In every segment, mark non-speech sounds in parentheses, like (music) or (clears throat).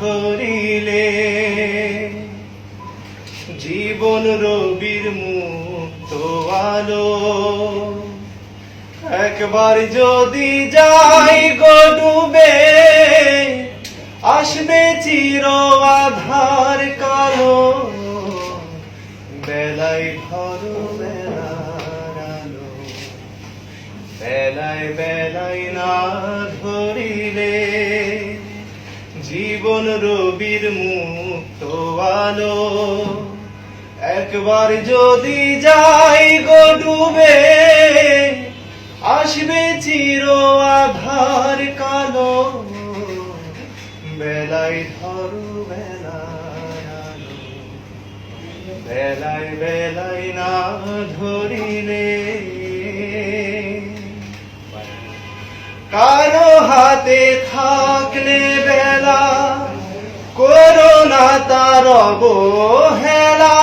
ধরিলে জীবন রবির মুক্ত আলো। একবার যদি যাই গো ডুবে, আসবে চির আধার কালো। বেলায় ধরো বেলার আলো। বেলায় বেলায় না ধরিলে জীবন রবির মুক্ত আলো। একবার যদি যাই গো ডুবে, আসবে চির আধার কালো। বেলায় ধরো আলো। বেলায় বেলায় না ধরিলে। কারও হাতে থাকলে অবহেলা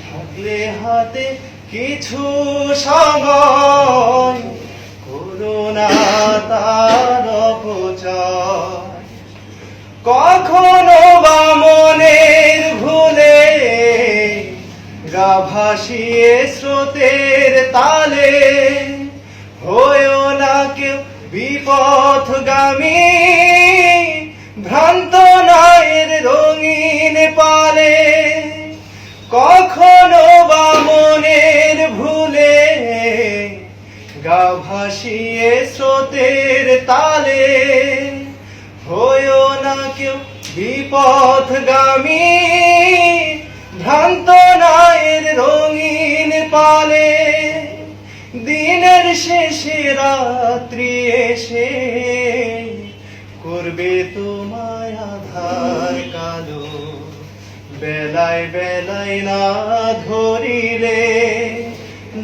থাকলে হাতে কিছু সময়, করোনা তার কখনো বা মনের ভুলে গা স্রোতের তালে, হয়েও না কেউ বিপথগামী ভ্রান্ত নায়ের রঙিন পালে, কখনো বা মনের ভুলে গা ভাসিয়ে স্রোতের তালে। হয়েও না কেউ বিপথগামী, ভ্রান্ত নায়ের রঙিন পালে। দিনের শেষে রাত্রি এসে করবে তোমায় বেলায় বেলায় না ধরিলে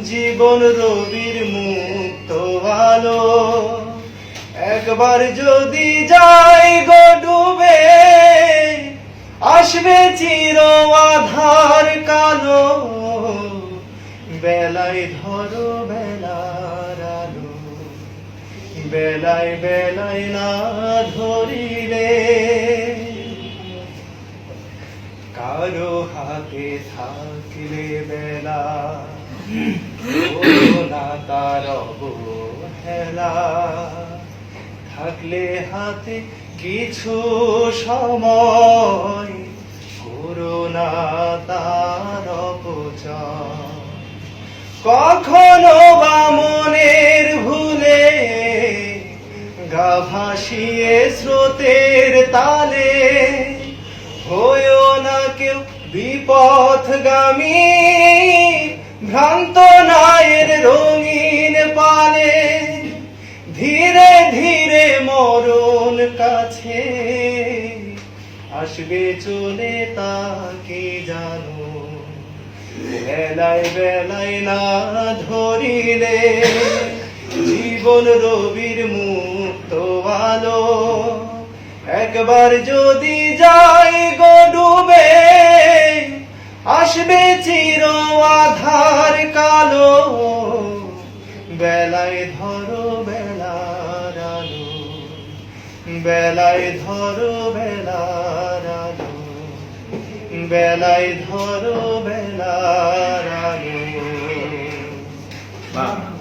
জীবন রবির মুক্ত আলো। একবার যদি যাই গো ডুবে, আসবে চির আধার কালো। বেলায় ধরো বেলার আলো। বেলায় বেলায় না ধরিলে কারও হাতে থাকলে বেলা। (clears throat) না তার অবহেলা। থাকলে হাতে কিছু সময় করোনা তার কখনো বা মনের ভুলে গা ভাসিয়ে স্রোতের তালে বিপথগামী ভ্রান্ত নায়ের রঙিন পালে, ধীরে ধীরে মরণ কাছে আসবে চলে তাকে জানো? বেলায় বেলায় না ধরিলে জীবন রবির মুক্ত আলো। একবার যদি যাই গো বেলায় ধরো বেলার আলো বেলায় ধরো বেলার আলো বেলায় ধরো বেলার